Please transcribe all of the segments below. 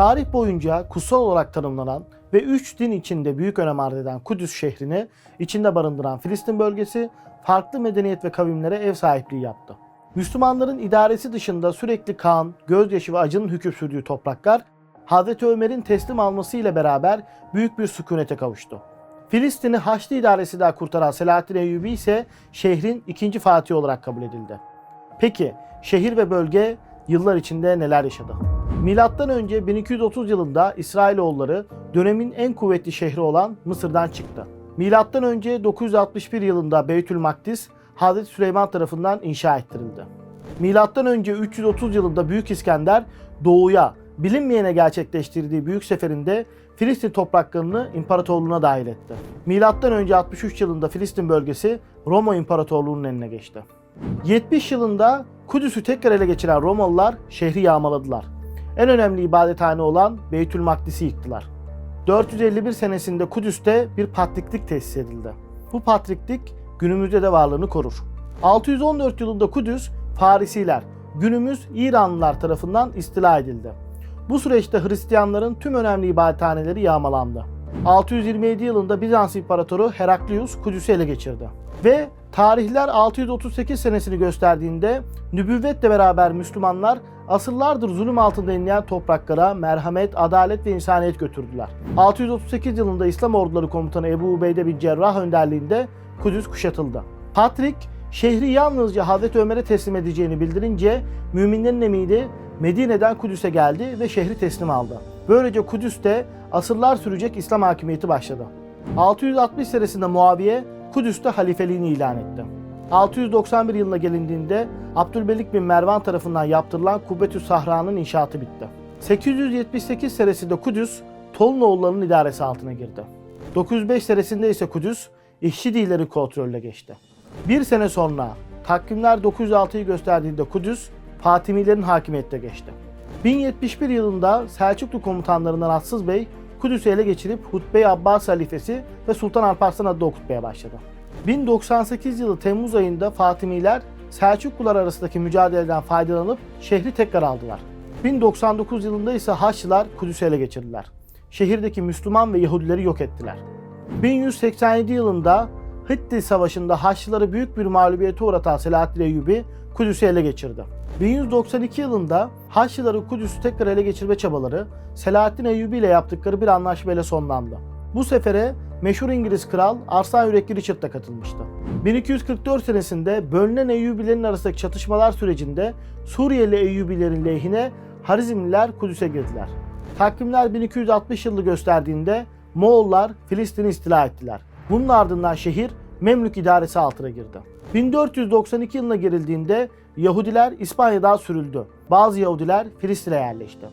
Tarih boyunca kutsal olarak tanımlanan ve üç din içinde büyük önem arz eden Kudüs şehrini içinde barındıran Filistin bölgesi farklı medeniyet ve kavimlere ev sahipliği yaptı. Müslümanların idaresi dışında sürekli kan, gözyaşı ve acının hüküm sürdüğü topraklar Hazreti Ömer'in teslim almasıyla beraber büyük bir sükunete kavuştu. Filistin'i Haçlı idaresi daha kurtaran Selahaddin Eyyubi ise şehrin ikinci fatihi olarak kabul edildi. Peki şehir ve bölge yıllar içinde neler yaşadı? Milattan önce 1230 yılında İsrailoğulları dönemin en kuvvetli şehri olan Mısır'dan çıktı. Milattan önce 961 yılında Beytül Makdis Hazreti Süleyman tarafından inşa ettirildi. Milattan önce 330 yılında Büyük İskender doğuya bilinmeyene gerçekleştirdiği büyük seferinde Filistin topraklarını imparatorluğuna dahil etti. Milattan önce 63 yılında Filistin bölgesi Roma İmparatorluğu'nun eline geçti. 70 yılında Kudüs'ü tekrar ele geçiren Romalılar şehri yağmaladılar. En önemli ibadethane olan Beytül Makdis'i yıktılar. 451 senesinde Kudüs'te bir patriklik tesis edildi. Bu patriklik günümüzde de varlığını korur. 614 yılında Kudüs Farisiler, günümüz İranlılar tarafından istila edildi. Bu süreçte Hristiyanların tüm önemli ibadethaneleri yağmalandı. 627 yılında Bizans İmparatoru Heraklius Kudüs'ü ele geçirdi. Ve tarihler 638 senesini gösterdiğinde nübüvvetle beraber Müslümanlar asırlardır zulüm altında inleyen topraklara merhamet, adalet ve insaniyet götürdüler. 638 yılında İslam orduları komutanı Ebu Ubeyde bin Cerrah önderliğinde Kudüs kuşatıldı. Patrik şehri yalnızca Hazreti Ömer'e teslim edeceğini bildirince müminlerin emiri Medine'den Kudüs'e geldi ve şehri teslim aldı. Böylece Kudüs'te asırlar sürecek İslam hakimiyeti başladı. 660 senesinde Muaviye Kudüs'te halifeliğini ilan etti. 691 yılına gelindiğinde Abdülmelik bin Mervan tarafından yaptırılan Kubbetü Sahra'nın inşaatı bitti. 878 senesinde Kudüs Tolunoğullarının idaresi altına girdi. 905 senesinde ise Kudüs İşçidilerin kontrolüne geçti. Bir sene sonra takvimler 906'yı gösterdiğinde Kudüs Fatimilerin hakimiyette geçti. 1071 yılında Selçuklu komutanlarından Atsız Bey Kudüs'ü ele geçirip Hutbe-i Abbas halifesi ve Sultan Alparslan adlı okutmaya başladı. 1098 yılı Temmuz ayında Fatimiler Selçuklular arasındaki mücadeleden faydalanıp şehri tekrar aldılar. 1099 yılında ise Haçlılar Kudüs'ü ele geçirdiler. Şehirdeki Müslüman ve Yahudileri yok ettiler. 1187 yılında Hitti Savaşı'nda Haçlıları büyük bir mağlubiyete uğratan Selahaddin Eyyubi Kudüs'ü ele geçirdi. 1192 yılında Haçlıları Kudüs'ü tekrar ele geçirme çabaları Selahaddin Eyyubi ile yaptıkları bir anlaşmayla sonlandı. Bu sefere meşhur İngiliz kral Arslan Yürekli Richard da katılmıştı. 1244 senesinde bölünen Eyyubilerin arasındaki çatışmalar sürecinde Suriyeli Eyyubilerin lehine Harizmliler Kudüs'e girdiler. Takvimler 1260 yılı gösterdiğinde Moğollar Filistin'i istila ettiler. Bunun ardından şehir Memlük idaresi altına girdi. 1492 yılına girildiğinde Yahudiler İspanya'dan sürüldü. Bazı Yahudiler Filistin'e yerleşti.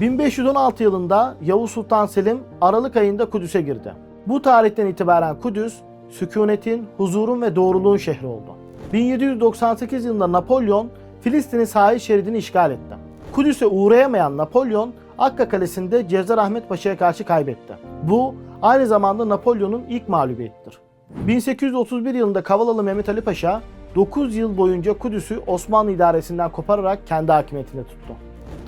1516 yılında Yavuz Sultan Selim Aralık ayında Kudüs'e girdi. Bu tarihten itibaren Kudüs, sükunetin, huzurun ve doğruluğun şehri oldu. 1798 yılında Napolyon Filistin'in sahil şeridini işgal etti. Kudüs'e uğrayamayan Napolyon Akka Kalesi'nde Cezar Ahmet Paşa'ya karşı kaybetti. Bu aynı zamanda Napolyon'un ilk mağlubiyettir. 1831 yılında Kavalalı Mehmet Ali Paşa 9 yıl boyunca Kudüs'ü Osmanlı idaresinden kopararak kendi hakimiyetinde tuttu.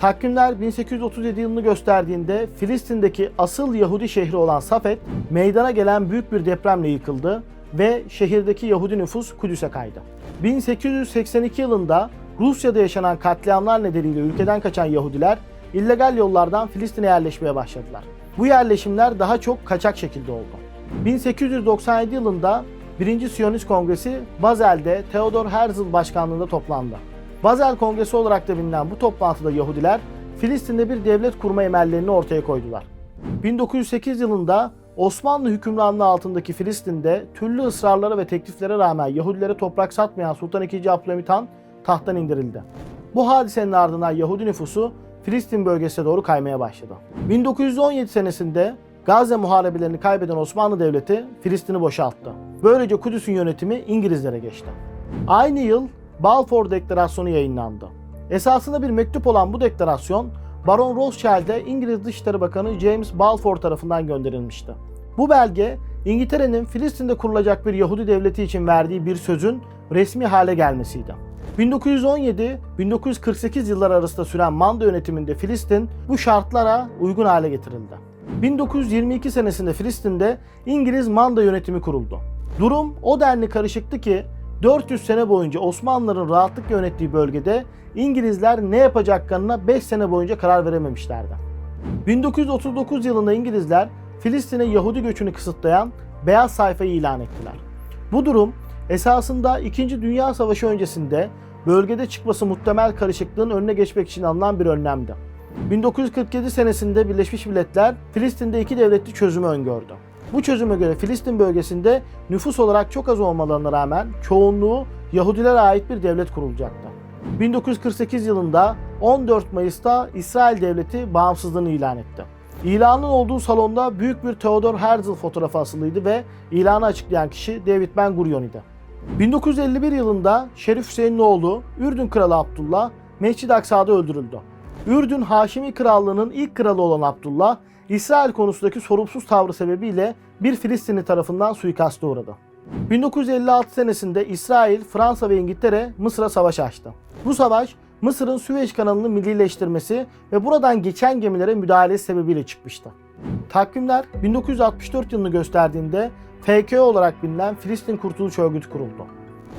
Takvimler 1837 yılını gösterdiğinde Filistin'deki asıl Yahudi şehri olan Safed meydana gelen büyük bir depremle yıkıldı ve şehirdeki Yahudi nüfus Kudüs'e kaydı. 1882 yılında Rusya'da yaşanan katliamlar nedeniyle ülkeden kaçan Yahudiler illegal yollardan Filistin'e yerleşmeye başladılar. Bu yerleşimler daha çok kaçak şekilde oldu. 1897 yılında 1. Siyonist Kongresi Bazel'de Theodor Herzl başkanlığında toplandı. Bazel Kongresi olarak da bilinen bu toplantıda Yahudiler Filistin'de bir devlet kurma emellerini ortaya koydular. 1908 yılında Osmanlı hükümranlığı altındaki Filistin'de türlü ısrarlara ve tekliflere rağmen Yahudilere toprak satmayan Sultan II. Abdülhamit Han tahttan indirildi. Bu hadisenin ardından Yahudi nüfusu Filistin bölgesine doğru kaymaya başladı. 1917 senesinde Gazze muharebelerini kaybeden Osmanlı Devleti Filistin'i boşalttı. Böylece Kudüs'ün yönetimi İngilizlere geçti. Aynı yıl Balfour Deklarasyonu yayınlandı. Esasında bir mektup olan bu deklarasyon Baron Rothschild'e İngiliz Dışişleri Bakanı James Balfour tarafından gönderilmişti. Bu belge İngiltere'nin Filistin'de kurulacak bir Yahudi devleti için verdiği bir sözün resmi hale gelmesiydi. 1917-1948 yılları arasında süren Manda yönetiminde Filistin bu şartlara uygun hale getirildi. 1922 senesinde Filistin'de İngiliz Manda yönetimi kuruldu. Durum o denli karışıktı ki 400 sene boyunca Osmanlıların rahatlıkla yönettiği bölgede İngilizler ne yapacaklarına 5 sene boyunca karar verememişlerdi. 1939 yılında İngilizler Filistin'e Yahudi göçünü kısıtlayan beyaz sayfayı ilan ettiler. Bu durum esasında 2. Dünya Savaşı öncesinde bölgede çıkması muhtemel karışıklığın önüne geçmek için alınan bir önlemdi. 1947 senesinde Birleşmiş Milletler Filistin'de iki devletli çözümü öngördü. Bu çözüme göre Filistin bölgesinde nüfus olarak çok az olmalarına rağmen çoğunluğu Yahudilere ait bir devlet kurulacaktı. 1948 yılında 14 Mayıs'ta İsrail Devleti bağımsızlığını ilan etti. İlanın olduğu salonda büyük bir Theodor Herzl fotoğrafı asılıydı ve ilanı açıklayan kişi David Ben Gurion idi. 1951 yılında Şerif Hüseyin'in oğlu Ürdün Kralı Abdullah Mescid-i Aksa'da öldürüldü. Ürdün Haşimi Krallığı'nın ilk kralı olan Abdullah, İsrail konusundaki sorumsuz tavrı sebebiyle bir Filistinli tarafından suikaste uğradı. 1956 senesinde İsrail, Fransa ve İngiltere Mısır'a savaş açtı. Bu savaş Mısır'ın Süveyş kanalını millileştirmesi ve buradan geçen gemilere müdahalesi sebebiyle çıkmıştı. Takvimler 1964 yılını gösterdiğinde FKÖ olarak bilinen Filistin Kurtuluş Örgütü kuruldu.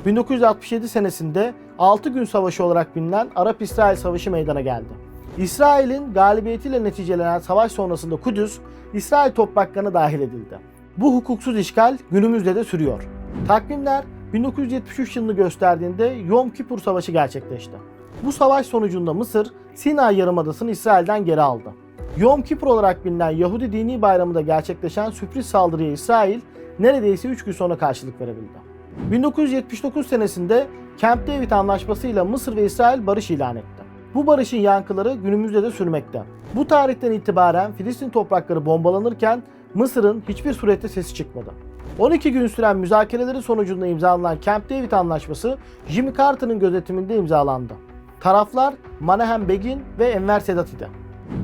1967 senesinde 6 gün savaşı olarak bilinen Arap-İsrail Savaşı meydana geldi. İsrail'in galibiyetiyle neticelenen savaş sonrasında Kudüs, İsrail topraklarına dahil edildi. Bu hukuksuz işgal günümüzde de sürüyor. Takvimler 1973 yılını gösterdiğinde Yom Kipur Savaşı gerçekleşti. Bu savaş sonucunda Mısır, Sinay Yarımadası'nı İsrail'den geri aldı. Yom Kipur olarak bilinen Yahudi dini bayramında gerçekleşen sürpriz saldırıya İsrail neredeyse 3 gün sonra karşılık verebildi. 1979 senesinde Camp David Anlaşması ile Mısır ve İsrail barış ilan etti. Bu barışın yankıları günümüzde de sürmekte. Bu tarihten itibaren Filistin toprakları bombalanırken Mısır'ın hiçbir surette sesi çıkmadı. 12 gün süren müzakereleri sonucunda imzalanan Camp David Anlaşması Jimmy Carter'ın gözetiminde imzalandı. Taraflar Menahem Begin ve Enver Sedat idi.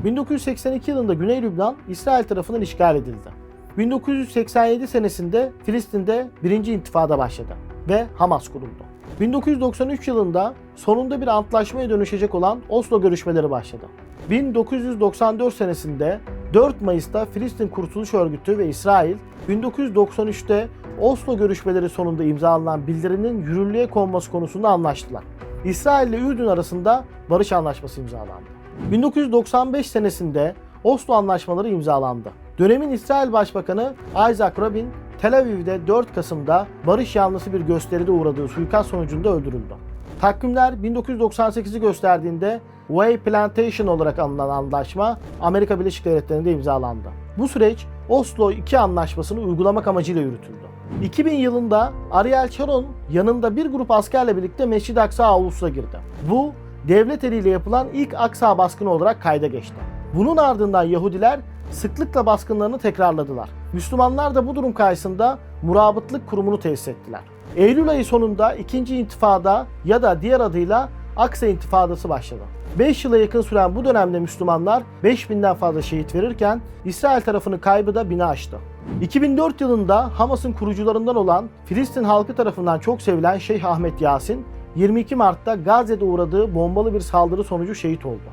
1982 yılında Güney Lübnan İsrail tarafından işgal edildi. 1987 senesinde Filistin'de birinci intifada başladı ve Hamas kuruldu. 1993 yılında sonunda bir antlaşmaya dönüşecek olan Oslo görüşmeleri başladı. 1994 senesinde 4 Mayıs'ta Filistin Kurtuluş Örgütü ve İsrail 1993'te Oslo görüşmeleri sonunda imzalanan bildirinin yürürlüğe konması konusunda anlaştılar. İsrail ile Ürdün arasında barış anlaşması imzalandı. 1995 senesinde Oslo anlaşmaları imzalandı. Dönemin İsrail Başbakanı Isaac Rabin, Tel Aviv'de 4 Kasım'da barış yanlısı bir gösteride uğradığı suikast sonucunda öldürüldü. Takvimler 1998'i gösterdiğinde Way Plantation olarak anılan anlaşma Amerika Birleşik Devletleri'nde imzalandı. Bu süreç Oslo II anlaşmasını uygulamak amacıyla yürütüldü. 2000 yılında Ariel Sharon yanında bir grup askerle birlikte Mescid-i Aksa avlusuna girdi. Bu devlet eliyle yapılan ilk Aksa baskını olarak kayda geçti. Bunun ardından Yahudiler sıklıkla baskınlarını tekrarladılar. Müslümanlar da bu durum karşısında murabıtlık kurumunu tesis ettiler. Eylül ayı sonunda ikinci intifada ya da diğer adıyla Aksa intifadası başladı. 5 yıla yakın süren bu dönemde Müslümanlar 5000'den fazla şehit verirken İsrail tarafının kaybı da bini aştı. 2004 yılında Hamas'ın kurucularından olan Filistin halkı tarafından çok sevilen Şeyh Ahmet Yasin 22 Mart'ta Gazze'de uğradığı bombalı bir saldırı sonucu şehit oldu.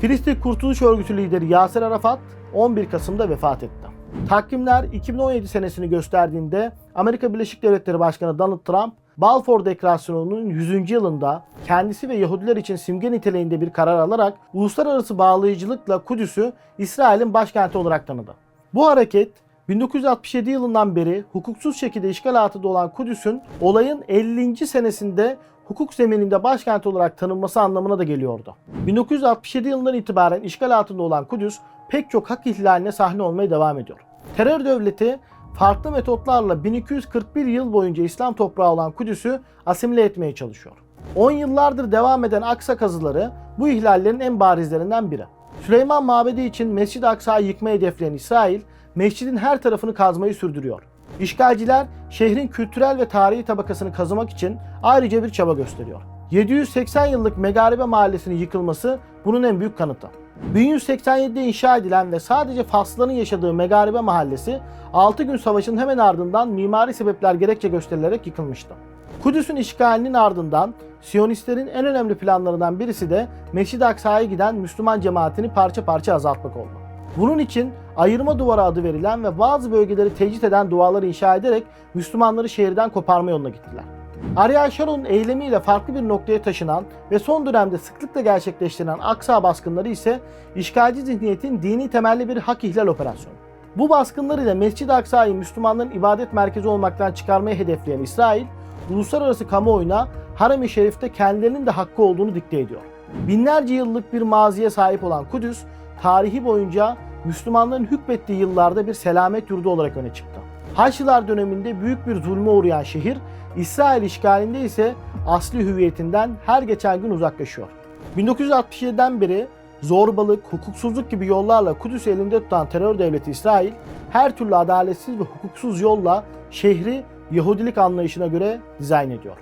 Filistin Kurtuluş Örgütü lideri Yasir Arafat 11 Kasım'da vefat etti. Takvimler 2017 senesini gösterdiğinde Amerika Birleşik Devletleri Başkanı Donald Trump, Balfour Deklarasyonu'nun 100. yılında kendisi ve Yahudiler için simge niteliğinde bir karar alarak uluslararası bağlayıcılıkla Kudüs'ü İsrail'in başkenti olarak tanıdı. Bu hareket 1967 yılından beri hukuksuz şekilde işgal altında olan Kudüs'ün olayın 50. senesinde hukuk zemininde başkent olarak tanınması anlamına da geliyordu. 1967 yılından itibaren işgal altında olan Kudüs pek çok hak ihlaline sahne olmaya devam ediyor. Terör devleti farklı metotlarla 1241 yıl boyunca İslam toprağı olan Kudüs'ü asimile etmeye çalışıyor. 10 yıllardır devam eden Aksa kazıları bu ihlallerin en barizlerinden biri. Süleyman Mabedi için Mescid-i Aksa'yı yıkmayı hedefleyen İsrail, mescidin her tarafını kazmayı sürdürüyor. İşgalciler şehrin kültürel ve tarihi tabakasını kazımak için ayrıca bir çaba gösteriyor. 780 yıllık Megaribe Mahallesi'nin yıkılması bunun en büyük kanıtı. 1187'de inşa edilen ve sadece Faslıların yaşadığı Megaribe Mahallesi 6 gün savaşın hemen ardından mimari sebepler gerekçe gösterilerek yıkılmıştı. Kudüs'ün işgalinin ardından Siyonistlerin en önemli planlarından birisi de Mescid-i Aksa'ya giden Müslüman cemaatini parça parça azaltmak oldu. Bunun için ayırma duvarı adı verilen ve bazı bölgeleri tecrit eden duvarları inşa ederek Müslümanları şehirden koparma yoluna gittiler. Ariel Sharon'un eylemiyle farklı bir noktaya taşınan ve son dönemde sıklıkla gerçekleştirilen Aksa baskınları ise işgalci zihniyetin dini temelli bir hak ihlal operasyonu. Bu baskınlar ile Mescid-i Aksa'yı Müslümanların ibadet merkezi olmaktan çıkarmayı hedefleyen İsrail, uluslararası kamuoyuna Harem-i Şerif'te kendilerinin de hakkı olduğunu dikte ediyor. Binlerce yıllık bir maziye sahip olan Kudüs, tarihi boyunca Müslümanların hükmettiği yıllarda bir selamet yurdu olarak öne çıktı. Haçlılar döneminde büyük bir zulme uğrayan şehir, İsrail işgalinde ise asli hüviyetinden her geçen gün uzaklaşıyor. 1967'den beri zorbalık, hukuksuzluk gibi yollarla Kudüs'ü elinde tutan terör devleti İsrail, her türlü adaletsiz ve hukuksuz yolla şehri Yahudilik anlayışına göre dizayn ediyor.